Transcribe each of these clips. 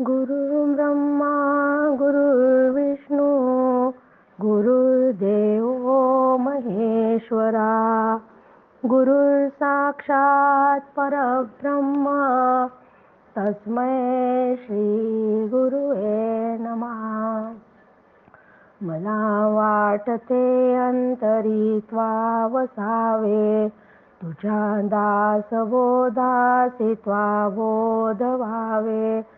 गुरु ब्रह्मा गुरु गुरुर्विष्णू गुरुर्देव महेश्वरा गुरुर् साक्षात परब्रह्म तस्मै श्री गुरुवे नमा। मला वाटते अंतरी वसावे तुझ्या दास बोधासी त्वा बोध व्हावे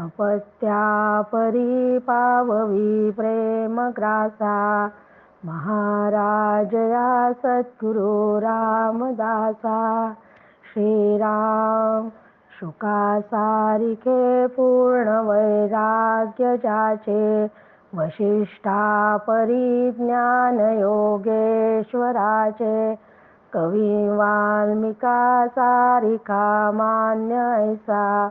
अपत्या परी पाववी प्रेम ग्रासा। महाराज सद्गुरु रामदासा। श्रीराम शुकासारिखे पूर्ण वैराग्य जाचे। वशिष्ठा परिज्ञान योगेश्वराचे कवी वाल्मिका सारिका मान्य ऐसा।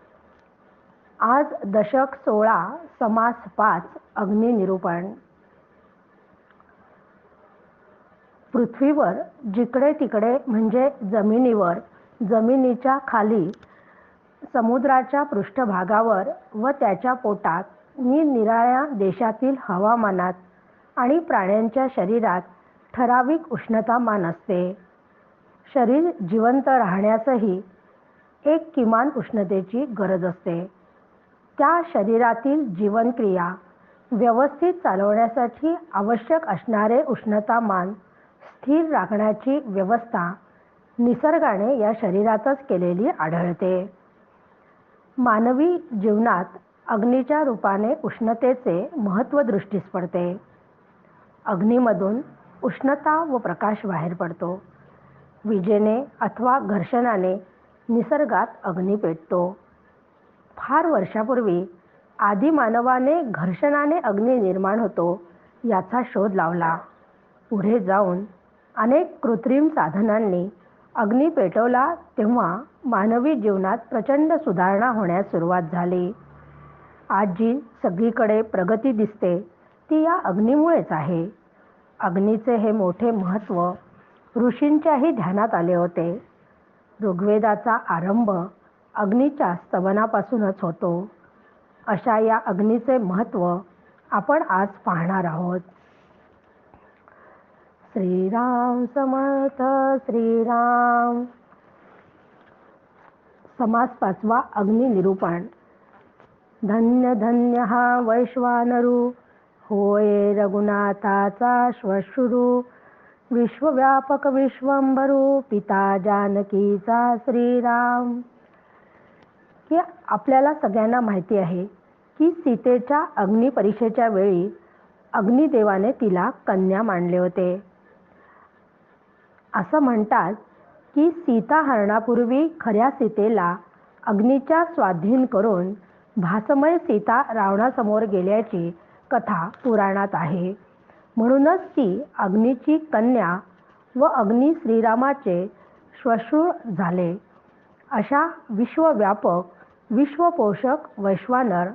आज दशक सोळा समास पाच अग्निनिरूपण पृथ्वीवर जिकडे तिकडे म्हणजे जमिनीवर जमिनीच्या खाली समुद्राच्या पृष्ठभागावर व त्याच्या पोटात निरनिराळ्या देशातील हवामानात आणि प्राण्यांच्या शरीरात ठराविक उष्णतामान असते. शरीर जिवंत राहण्यासही एक किमान उष्णतेची गरज असते. त्या शरीरातील जीवनक्रिया व्यवस्थित चालवण्यासाठी आवश्यक असणारे उष्णतामान स्थिर राखण्याची व्यवस्था निसर्गाने या शरीरातच केलेली आढळते. मानवी जीवनात अग्नीच्या रूपाने उष्णतेचे महत्त्व दृष्टीस पडते. अग्नीमधून उष्णता व प्रकाश बाहेर पडतो. विजेने अथवा घर्षणाने निसर्गात अग्नी पेटतो. फार वर्षापूर्वी आदिमानवाने घर्षणाने अग्नी निर्माण होतो याचा शोध लावला. पुढे जाऊन अनेक कृत्रिम साधनांनी अग्नी पेटवला तेव्हा मानवी जीवनात प्रचंड सुधारणा होण्यास सुरुवात झाली. आज जी सगळीकडे प्रगती दिसते ती या अग्नीमुळेच आहे. अग्नीचे हे मोठे महत्त्व ऋषींच्याही ध्यानात आले होते. ऋग्वेदाचा आरंभ अग्नीच्या स्तवनापासूनच होतो. अशा या अग्नीचे महत्त्व आपण आज पाहणार आहोत. श्रीराम समर्थ श्रीराम. समास पाचवा अग्नि निरूपण. धन्य धन्य हा वैश्वानरू. होय रघुनाथाचा श्वश्रुरू. विश्वव्यापक विश्वंभरू. पिता जानकीचा श्रीराम. हे आपल्याला सगळ्यांना माहिती आहे की सीतेच्या अग्निपरीक्षेच्या वेळी अग्निदेवाने तिला कन्या मानले होते. असं म्हणतात की सीता हरणापूर्वी खऱ्या सीतेला अग्नीच्या स्वाधीन करून भासमय सीता रावणासमोर गेल्याची कथा पुराणात आहे. म्हणूनच ती अग्नीची कन्या व अग्नी श्रीरामाचे श्वशूळ झाले. अशा विश्वव्यापक विश्वपोषक वैश्वानर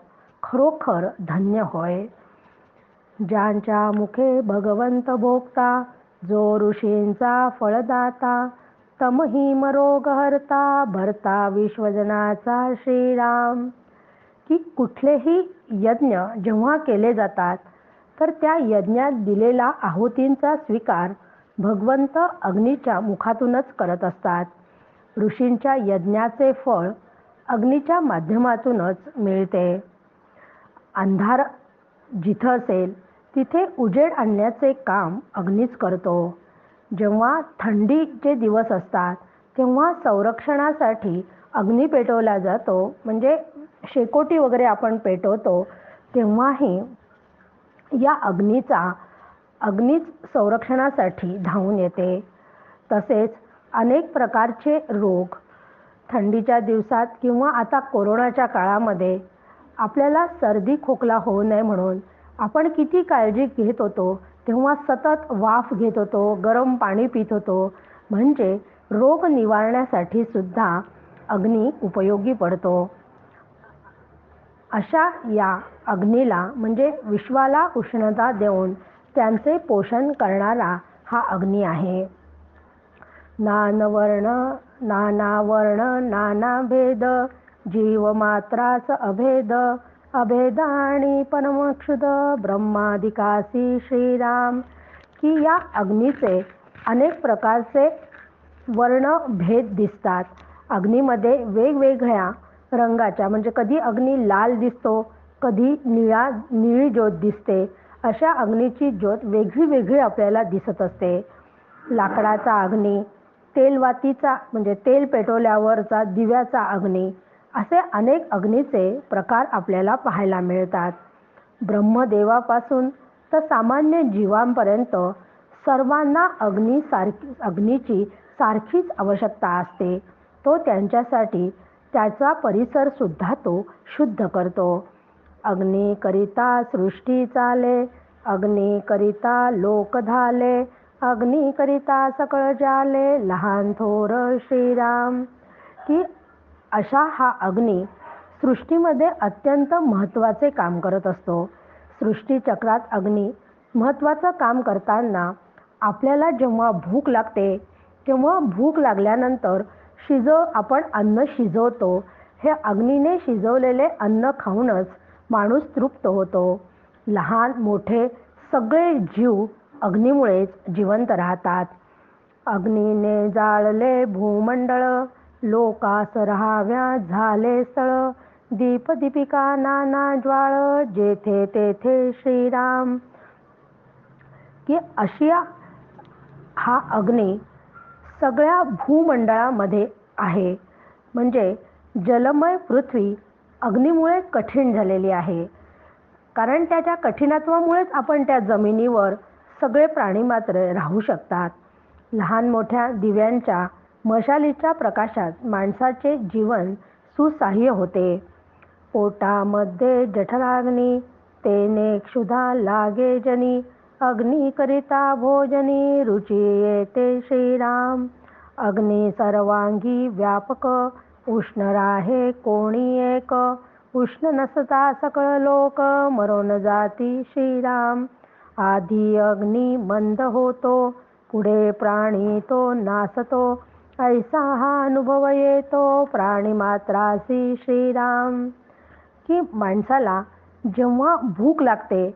खरोखर धन्य होय. ज्यांच्या मुखे भगवंत भोगता जो ऋषींचा फळदाता तमही मरोगहर्ता भरता विश्वजनाचा श्रीराम. की कुठलेही यज्ञ जेव्हा केले जातात तर त्या यज्ञात दिलेला आहुतींचा स्वीकार भगवंत अग्नीच्या मुखातूनच करत असतात. ऋषींच्या यज्ञाचे फळ अग्नीच्या माध्यमातूनच मिळते. अंधार जिथं असेल तिथे उजेड आणण्याचे काम अग्नीच करतो. जेव्हा थंडीचे दिवस असतात तेव्हा संरक्षणासाठी अग्नी पेटवला जातो. म्हणजे शेकोटी वगैरे आपण पेटवतो तेव्हाही या अग्नीचा अग्नीच संरक्षणासाठी धावून येते. तसेच अनेक प्रकारचे रोग थंडीच्या दिवसात किंवा आता कोरोनाच्या काळामध्ये आपल्याला सर्दी खोकला होऊ नये म्हणून आपण किती काळजी घेत होतो तेव्हा सतत वाफ घेत होतो गरम पाणी पित होतो म्हणजे रोग निवारण्यासाठी सुद्धा अग्नी उपयोगी पडतो. अशा या अग्नीला म्हणजे विश्वाला उष्णता देऊन त्यांचे पोषण करणारा हा अग्नी आहे. नानवर्ण नाना वर्ण नाना भेद जीव मात्रास अभेद अभेद आणि परमक्षुद ब्रह्मादिकासी श्रीराम. की या अग्नीचे अनेक प्रकारचे वर्ण भेद दिसतात. अग्नीमध्ये वेगवेगळ्या रंगाच्या म्हणजे कधी अग्नी लाल दिसतो कधी निळा निळी ज्योत दिसते अशा अग्नीची ज्योत वेगळी वेगळी आपल्याला दिसत असते. लाकडाचा अग्नी तेलवातीचा म्हणजे तेल पेटवल्यावरचा दिव्याचा अग्नी असे अनेक अग्नीचे प्रकार आपल्याला पाहायला मिळतात. ब्रह्मदेवापासून तर सामान्य जीवांपर्यंत सर्वांना अग्नी सारखी अग्नीची सारखीच आवश्यकता असते. तो त्यांच्यासाठी त्याचा परिसरसुद्धा तो शुद्ध करतो. अग्नीकरिता सृष्टी चाले अग्नीकरिता लोक धाले अग्नीकरिता सकळ जाले लहान थोर श्रीराम. की अशा हा अग्नी सृष्टीमध्ये अत्यंत महत्त्वाचे काम करत असतो. सृष्टीचक्रात अग्नी महत्त्वाचं काम करताना आपल्याला जेव्हा भूक लागते तेव्हा भूक लागल्यानंतर शिजव आपण अन्न शिजवतो. हे अग्नीने शिजवलेले अन्न खाऊनच माणूस तृप्त होतो. लहान मोठे सगळे जीव अग्नीमुळेच जिवंत राहतात. अग्नीने जाळले भूमंडळ लोकास राहाव्या झाले स्थळ. दीप दीपिका नाना ज्वाळ जेथे तेथे श्रीराम. की अशिया हा अग्नी सगळ्या भूमंडळामध्ये आहे. म्हणजे जलमय पृथ्वी अग्नीमुळे कठीण झालेली आहे. कारण त्याच्या कठीणत्वामुळेच आपण त्या जमिनीवर सगळे प्राणी मात्र राहू शकतात. लहान मोठ्या दिव्यांच्या मशालीच्या प्रकाशात माणसाचे जीवन सुसाह्य होते. पोटामध्ये जठराग्नी तेने क्षुधा लागे जनी. अग्निकरिता भोजनी रुची येते श्रीराम. अग्नी सर्वांगी व्यापक उष्ण राहे कोणी एक. उष्ण नसता सकळ लोक मरोन जाती श्रीराम. आधी अग्नी मंद होतो पुढे प्राणी तो नासतो. ऐसा हा अनुभव येतो प्राणी मात्रासी श्रीराम. की माणसाला जेव्हा भूक लागते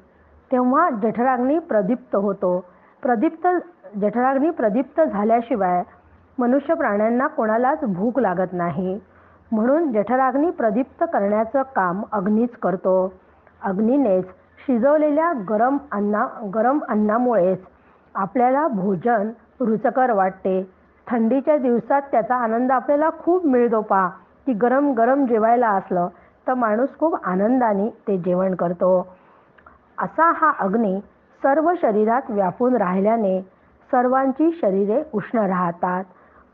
तेव्हा जठराग्नी प्रदीप्त होतो. प्रदीप्त जठराग्नी प्रदीप्त झाल्याशिवाय मनुष्य प्राण्यांना कोणालाच भूक लागत नाही. म्हणून जठराग्नी प्रदीप्त करण्याचं काम अग्नीच करतो. अग्नीनेच शिजवलेल्या गरम अन्ना गरम अन्नामुळेच आपल्याला भोजन रुचकर वाटते. थंडीच्या दिवसात त्याचा आनंद आपल्याला खूप मिळतो पा की गरम गरम जेवायला असलं तर माणूस खूप आनंदाने ते जेवण करतो. असा हा अग्नी सर्व शरीरात व्यापून राहिल्याने सर्वांची शरीरे उष्ण राहतात.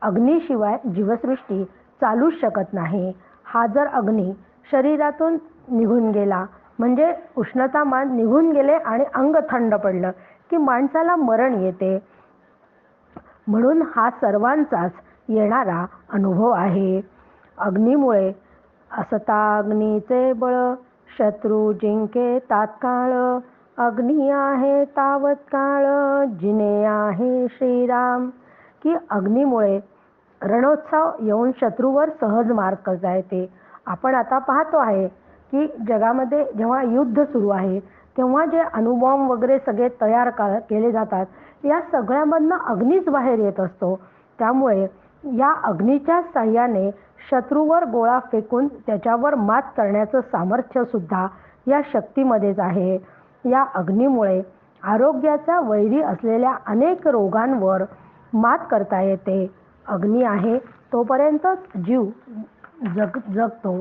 अग्नीशिवाय जीवसृष्टी चालूच शकत नाही. हा जर अग्नी शरीरातून निघून गेला म्हणजे उष्णता मान निघून गेले आणि अंग थंड पडलं की माणसाला मरण येते. म्हणून हा सर्वांचाच येणारा अनुभव आहे. अग्नीमुळे असता अग्नीचे बळ शत्रू जिंके तात्काळ. अग्नी आहे तावत काळ जिने आहे श्रीराम. की अग्नीमुळे रणोत्सव येऊन शत्रूवर सहज मार्ग करता येते आपण आता पाहतो आहे की जगामध्ये जेव्हा युद्ध सुरू आहे तेव्हा जे अणुबॉम्ब वगैरे सगळे तयार का केले जातात या सगळ्यामधनं अग्नीच बाहेर येत असतो. त्यामुळे या अग्नीच्या साह्याने शत्रूवर गोळा फेकून त्याच्यावर मात करण्याचं सामर्थ्य सुद्धा या शक्तीमध्येच आहे. या अग्नीमुळे आरोग्याचा वैरी असलेल्या अनेक रोगांवर मात करता येते. अग्नी आहे तोपर्यंतच जीव जग जगतो.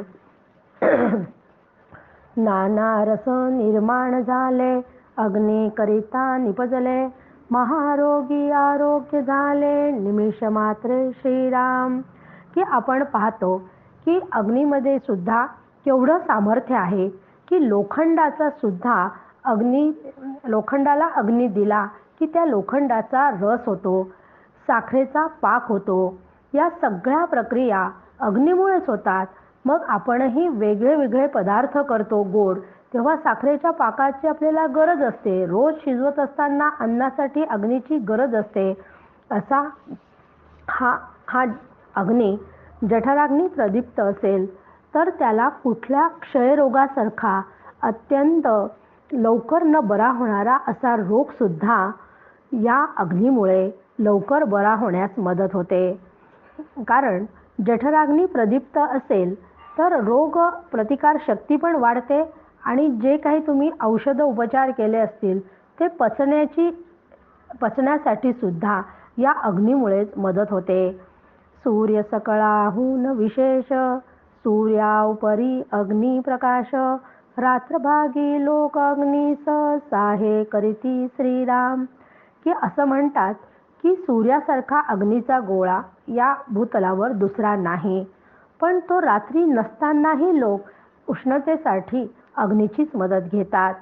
नाना रस निर्माण झाले अग्निकरिता निपजले महारोगी आरोग्य झाले निमिष मात्र श्रीराम. की आपण पाहतो की अग्नीमध्ये सुद्धा केवढं सामर्थ्य आहे की लोखंडाचा सुद्धा अग्नी लोखंडाला अग्नी दिला की त्या लोखंडाचा रस होतो साखरेचा पाक होतो या सगळ्या प्रक्रिया अग्नीमुळेच होतात. मग आपणही वेगळे वेगळे पदार्थ करतो गोड तेव्हा साखरेच्या पाकाची आपल्याला गरज असते. रोज शिजवत असताना अन्नासाठी अग्नीची गरज असते. असा हा हा अग्नी जठराग्नी प्रदीप्त असेल तर त्याला कुठल्या क्षयरोगासारखा अत्यंत लवकर न बरा होणारा असा रोगसुद्धा या अग्नीमुळे लवकर बरा होण्यास मदत होते. कारण जठराग्नी प्रदीप्त असेल तर रोग प्रतिकार शक्ती पण वाढते आणि जे काही तुम्ही औषध उपचार केले असतील ते पचण्याची पचण्यासाठी सुद्धा या अग्नीमुळेच मदत होते. सूर्य सकळाहून विशेष सूर्या उपरी अग्नी प्रकाश रात्रभागी लोक अग्निस साहे करीती श्रीराम. की असं म्हणतात की सूर्यासारखा अग्नीचा गोळा या भूतलावर दुसरा नाही. पण तो रात्री नसतानाही लोक उष्णतेसाठी अग्नीचीच मदत घेतात.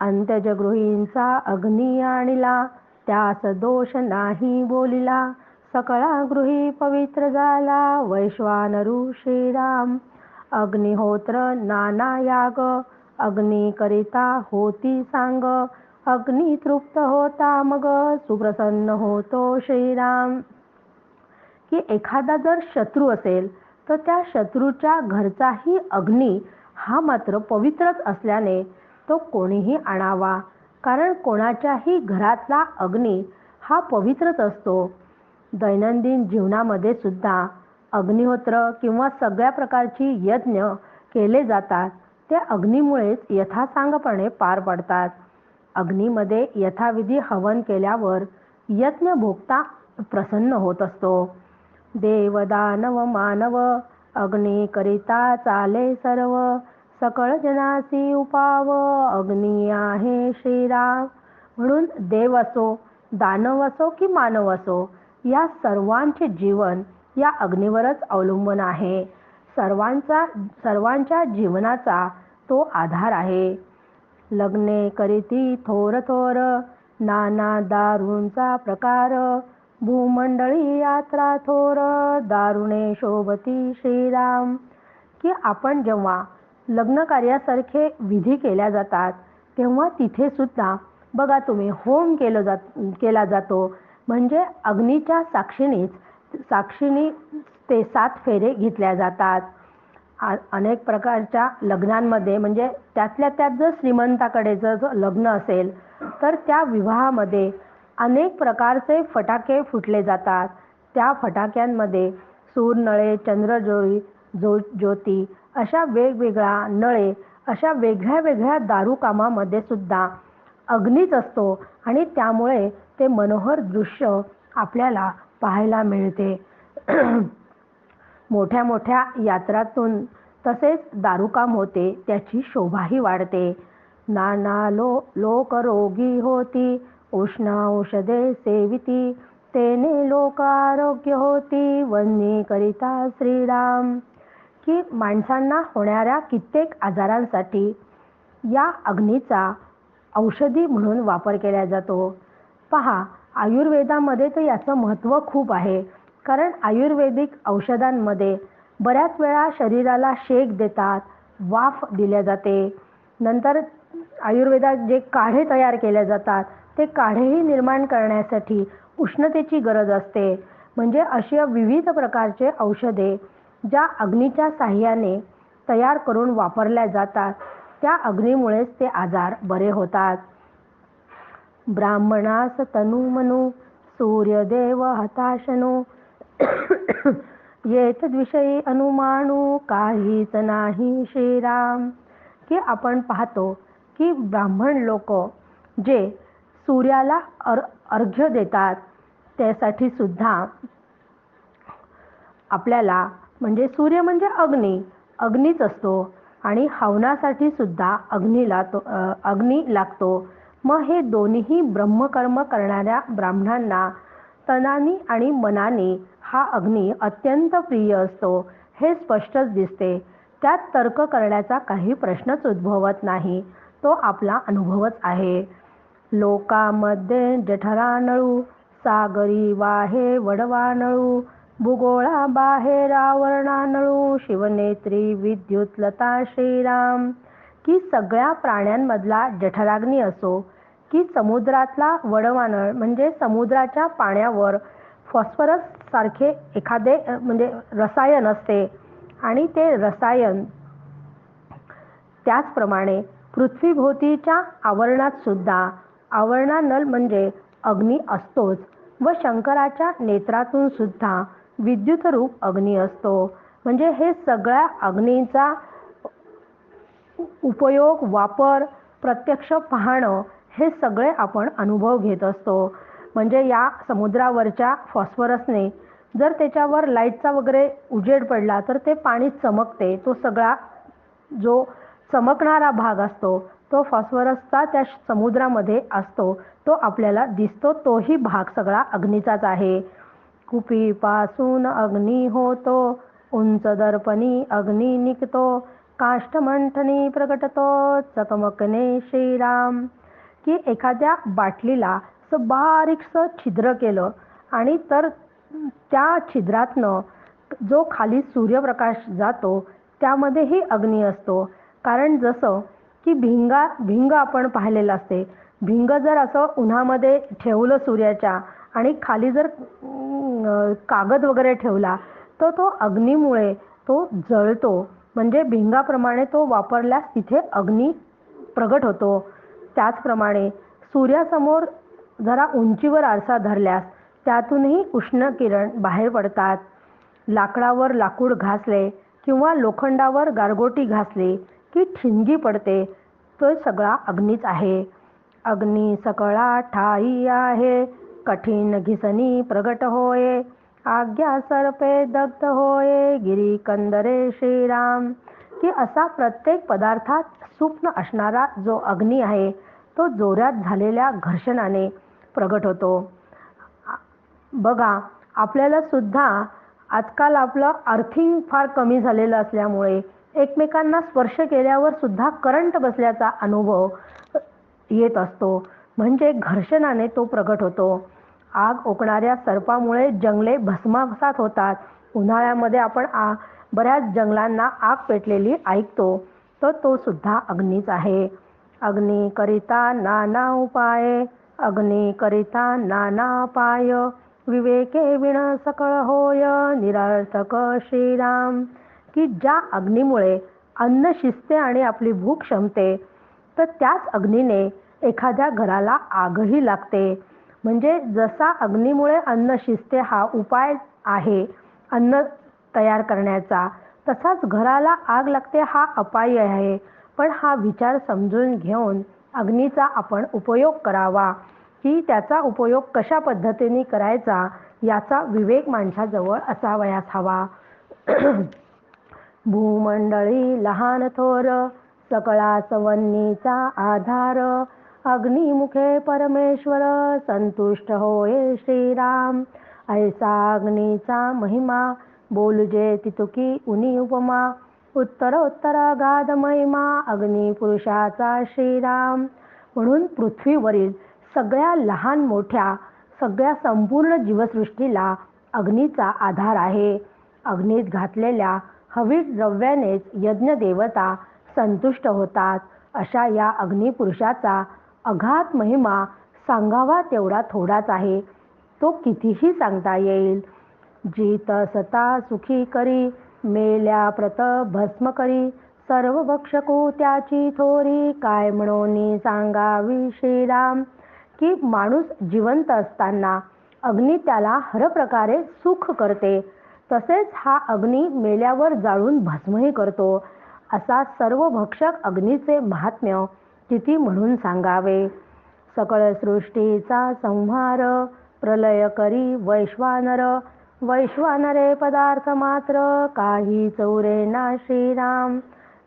अंत्यजगृहींचा अग्नी आणला त्यास दोष नाही बोलिला. सकळा गृही पवित्र झाला वैश्वानरू श्रीराम अग्निहोत्र नाना याग अग्नी करिता होती सांग. अग्नी तृप्त होता मग सुप्रसन्न होतो श्रीराम. की एखादा जर शत्रू असेल तर त्या शत्रूच्या घरचाही अग्नी हा मात्र पवित्रच असल्याने तो कोणीही आणावा कारण कोणाच्याही घरातला अग्नी हा पवित्रच असतो. दैनंदिन जीवनामध्ये सुद्धा अग्निहोत्र किंवा सगळ्या प्रकारची यज्ञ केले जातात. ते अग्नीमुळेच यथासांगपणे पार पडतात. अग्नीमध्ये यथाविधी हवन केल्यावर यज्ञ भोगता प्रसन्न होत असतो. देव दानव मानव अग्नी करिता चाले सर्व सकळ जनासी उपाव अग्नी आहे श्रीराम. म्हणून देव असो दानव असो की मानव असो या सर्वांचे जीवन या अग्नीवरच अवलंबून आहे. सर्वांचा सर्वांच्या जीवनाचा तो आधार आहे. लग्ने करीती थोर थोर नाना दारूंचा प्रकार भूमंडळी यात्रा थोर दारुणे शोभती श्रीराम. की आपण जेव्हा लग्न कार्यासारखे विधी केल्या जातात तेव्हा तिथे सुद्धा बघा तुम्ही होम केलं जात केला जातो. म्हणजे अग्नीच्या साक्षीनेच साक्षीने ते सात फेरे घेतल्या जातात. अनेक प्रकारच्या लग्नांमध्ये म्हणजे त्यातल्या त्यात जर श्रीमंताकडे जर लग्न असेल तर त्या विवाहामध्ये अनेक प्रकारचे फटाके फुटले जातात. त्या फटाक्यांमध्ये सूरनळे चंद्रजोळी जो ज्योती अशा वेगवेगळ्या नळे अशा वेगळ्या वेगळ्या दारूकामामध्ये सुद्धा अग्नीच असतो आणि त्यामुळे ते मनोहर दृश्य आपल्याला पाहायला मिळते. मोठ्या मोठ्या यात्रातून तसेच दारुकाम होते त्याची शोभाही वाढते. नाना लो लोक रोगी होती. उष्ण औषधे सेविती तेने लोक आरोग्य होती वन्नी करिता श्रीराम. की माणसांना होणाऱ्या कित्येक आजारांसाठी या अग्नीचा औषधी म्हणून वापर केला जातो. पहा आयुर्वेदामध्ये तर याचं महत्त्व खूप आहे. कारण आयुर्वेदिक औषधांमध्ये बऱ्याच वेळा शरीराला शेक देतात वाफ दिल्या जाते. नंतर आयुर्वेदात जे काढे तयार केले जातात ते काढेही निर्माण करण्यासाठी उष्णतेची गरज असते. म्हणजे अशा विविध प्रकारचे औषधे ज्या अग्नीच्या साह्याने तयार करून वापरल्या जातात त्या अग्नीमुळेच ते आजार बरे होतात. ब्राह्मणास तनु मनू सूर्यदेव हताशनो विषयी अनुमानू काहीच नाही श्रीराम. की आपण पाहतो की ब्राह्मण लोक जे सूर्याला अर अर्घ्य देतात. त्यासाठी सुद्धा आपल्याला म्हणजे सूर्य म्हणजे अग्नी अग्नीच असतो. आणि हवनासाठी सुद्धा अग्नी तो अग्नी लागतो. मग हे दोन्हीही ब्रह्मकर्म करणाऱ्या ब्राह्मणांना तनानी आणि मनाने हा अग्नी अत्यंत प्रिय असतो. हे स्पष्टच दिसते. त्यात तर्क करण्याचा काही प्रश्नच उद्भवत नाही. तो आपला अनुभवच आहे. लोकामध्ये जठरा नळू सागरी वाहे वडवानळू भूगोळा बाहेर आवरणानळू शिवनेत्री विद्युत लता श्रीराम. की सगळ्या प्राण्यांमधला जठराग्नी असो की समुद्रातला वडवानळ म्हणजे समुद्राच्या पाण्यावर फॉस्फरस सारखे एखादे म्हणजे रसायन असते. आणि ते रसायन त्याचप्रमाणे पृथ्वीभोवतीच्या आवरणात सुद्धा आवरणा नल म्हणजे अग्नी असतोच व शंकराच्या नेत्रातून सुद्धा विद्युत रूप अग्नी असतो. म्हणजे हे सगळ्या अग्नीचा उपयोग वापर प्रत्यक्ष पाहणं हे सगळे आपण अनुभव घेत असतो. म्हणजे या समुद्रावरच्या फॉस्फरसने जर त्याच्यावर लाईटचा वगैरे उजेड पडला तर ते पाणी चमकते. तो सगळा जो चमकणारा भाग असतो तो फॉस्फरसचा त्या समुद्रामध्ये असतो तो आपल्याला दिसतो तोही भाग सगळा अग्नीचाच आहे. कुपीपासून अग्नी होतो उंच दर्पणी अग्नी निघतो काष्ठमंठनी प्रगटतो चकमकने श्रीराम. की एखाद्या बाटलीला असं बारीकसं छिद्र केलं आणि तर त्या छिद्रातनं जो खाली सूर्यप्रकाश जातो त्यामध्येही अग्नी असतो. कारण जसं की भिंगा भिंग आपण पाहिलेलं असते. भिंग जर असं उन्हामध्ये ठेवलं सूर्याच्या आणि खाली जर कागद वगैरे ठेवला तर तो अग्नीमुळे तो जळतो. म्हणजे भिंगाप्रमाणे तो वापरल्यास तिथे अग्नी प्रगट होतो. त्याचप्रमाणे सूर्यासमोर जरा उंचीवर आरसा धरल्यास त्यातूनही उष्ण किरण बाहेर पडतात. लाकडावर लाकूड घासले किंवा लोखंडावर गारगोटी घासली की ठिणगी पडते. तो सगळा अग्नीच आहे. अग्नी सकळा ठाई आहे. कठीण घिसनी प्रगट होये. आज्ञा सर्पे दग्ध होये. गिरी कंदरे श्रीराम. की असा प्रत्येक पदार्थात स्वप्न असणारा जो अग्नी आहे तो जोरात झालेल्या घर्षणाने प्रगट होतो. बघा आपल्याला सुद्धा आजकाल आपलं अर्थिंग फार कमी झालेलं असल्यामुळे एकमेकांना स्पर्श केल्यावर सुद्धा करंट बसल्याचा अनुभव येत असतो. म्हणजे घर्षणाने तो प्रगट होतो. आग ओकणाऱ्या सर्पामुळे जंगले भस्मासात होतात. उन्हाळ्यामध्ये आपण आ बऱ्याच जंगलांना आग पेटलेली ऐकतो. तर तो सुद्धा अग्नीच आहे. अग्नी करिता नाना उपाय. अग्नी करिता नाना पाय. विवेके विण सकळ होय. निरर्थक श्रीराम. की ज्या अग्नीमुळे अन्न शिजते आणि आपली भूक क्षमते तर त्याच अग्नीने एखाद्या घराला आगही लागते. म्हणजे जसा अग्नीमुळे अन्न शिजते हा उपाय आहे अन्न तयार करण्याचा तसाच घराला आग लागते हा अपाय आहे. पण हा विचार समजून घेऊन अग्नीचा आपण उपयोग करावा. की त्याचा उपयोग कशा पद्धतीने करायचा याचा विवेक माणसाजवळ असावयास हवा. भूमंडळी लहान थोर सकळा सवन्नीचा आधार. अग्निमुखे परमेश्वर संतुष्ट होये श्रीराम. ऐसा अग्नीचा महिमा बोलजे तितुकी उनी उपमा. उत्तर उत्तर गाध महिमा अग्नी पुरुषाचा श्रीराम. म्हणून पृथ्वीवरील सगळ्या लहान मोठ्या सगळ्या संपूर्ण जीवसृष्टीला अग्नीचा आधार आहे. अग्नीत घातलेल्या हवीत द्रव्यानेच यज्ञदेवता संतुष्ट होतात. अशा या अग्निपुरुषाचा अघात महिमा सांगावा तेवढा थोडाच आहे. तो कितीही सांगता येईल. जीत सता सुखी करी मेल्या प्रत भस्म करी. सर्व भक्षको त्याची थोरी काय म्हणून सांगावी श्रीराम? की माणूस जिवंत असताना अग्नी त्याला हर प्रकारे सुख करते. तसेच हा अग्नी मेल्यावर जाळून भस्मही करतो. असा सर्व भक्षक अग्नीचे महात्म्य किती म्हणून सांगावे? सकळ सृष्टीचा संहार प्रलय करी वैश्वानर वैश्वानरे पदार्थ मात्र काही चौरे ना श्रीराम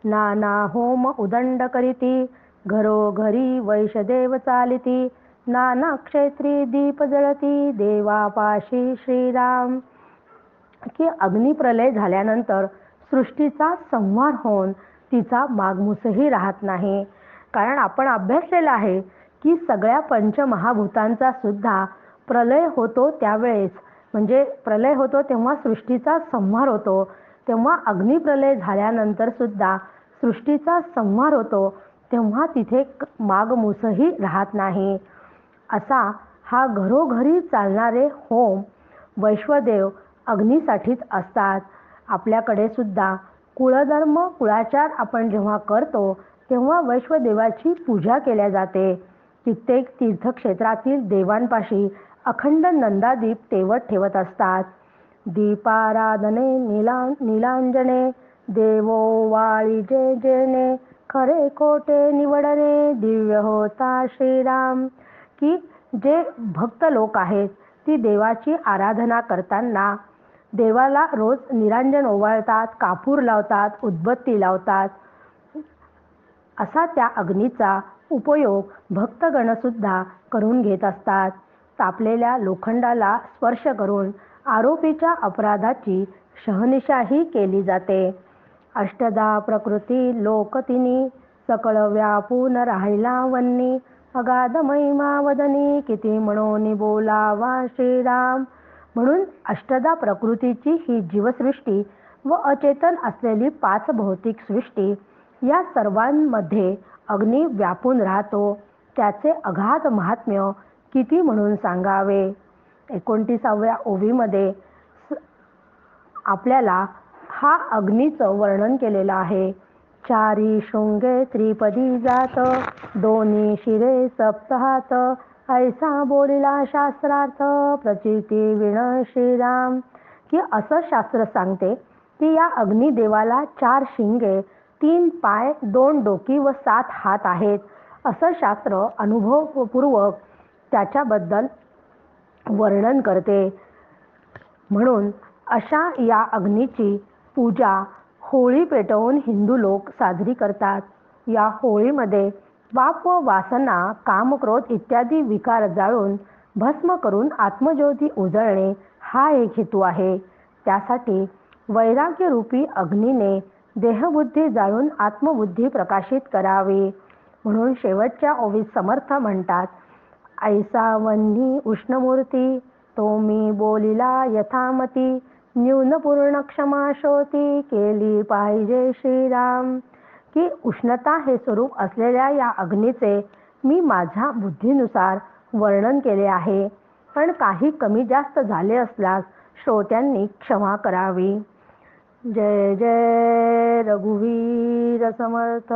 नाना होम उदंड करीती घरोघरी वैशदेव चालिती नाना क्षेत्री दीप जळती देवापाशी श्रीराम. की अग्निप्रलय झाल्यानंतर सृष्टीचा संहार होऊन तिचा मागमूसही राहत नाही. कारण आपण अभ्यासलेलं आहे की सगळ्या पंचमहाभूतांचा सुद्धा प्रलय होतो त्यावेळेस. म्हणजे प्रलय होतो तेव्हा सृष्टीचा संहार होतो. तेव्हा अग्निप्रलय झाल्यानंतर सुद्धा सृष्टीचा संहार होतो. तेव्हा तिथे मागमूसही राहत नाही. असा हा घरोघरी चालणारे होम वैश्वदेव अग्नीसाठीच असतात. आपल्याकडे सुद्धा कुळधर्म कुळाचार आपण जेव्हा करतो तेव्हा वैश्वदेवाची पूजा केल्या जाते. कित्येक तीर्थक्षेत्रातील देवांपाशी अखंड नंदादीप तेवत ठेवत असतात. दीपाराधने नीला नीलांजने देवो वाळी जे जेने खरे खोटे निवडणे दिव्य होता श्रीराम. की जे भक्त लोक आहेत ती देवाची आराधना करताना देवाला रोज निरांजन ओवाळतात कापूर लावतात उदबत्ती लावतात. असा त्या अग्नीचा उपयोग भक्तगणसुद्धा करून घेत असतात. तापलेल्या लोखंडाला स्पर्श करून आरोपीच्या अपराधाची शहनिशाही केली जाते. अष्टदा प्रकृती लोकतिनी सकळ व्यापून राहिला वन्नी अगाध महिमा वदनी किती म्हणून बोलावा श्रीराम? म्हणून अष्टदा प्रकृतीची ही जीवसृष्टी व अचेतन असलेली पाच भौतिक सृष्टी या सर्वांमध्ये अग्नी व्यापून राहतो. त्याचे अगाध महात्म्य किती म्हणून सांगावे? एकोणतीसाव्या ओवीमध्ये आपल्याला हा अग्नीचं वर्णन केलेलं आहे. चारी शृंगे त्रिपदी जात दोन्ही शिरे सप्तहात ऐसा बोलिला शास्त्रार्थ प्रचिती विण श्रीराम. की असं शास्त्र सांगते की या अग्निदेवाला चार शिंगे तीन पाय दोन डोकी व सात हात आहेत. असं शास्त्र अनुभवपूर्वक त्याच्याबद्दल वर्णन करते. म्हणून अशा या अग्नीची पूजा होळी पेटवून हिंदू लोक साजरी करतात. या होळीमध्ये वाप व वासना कामक्रोध इत्यादी विकार जाळून भस्म करून आत्मज्योती उजळणे हा एक हेतू आहे. त्यासाठी वैराग्यरूपी अग्नीने देहबुद्धी जाळून आत्मबुद्धी प्रकाशित करावी. म्हणून शेवटच्या ओवीत समर्थ म्हणतात ऐसा वन्ही उष्णमूर्ती तो मी बोलिला यथामती न्यूनपूर्ण क्षमा शोती केली पाहिजे श्रीराम. की उष्णता हे स्वरूप असलेल्या या अग्नीचे मी माझ्या बुद्धीनुसार वर्णन केले आहे. पण काही कमी जास्त झाले असल्यास श्रोत्यांनी क्षमा करावी. जय जय रघुवीर समर्थ.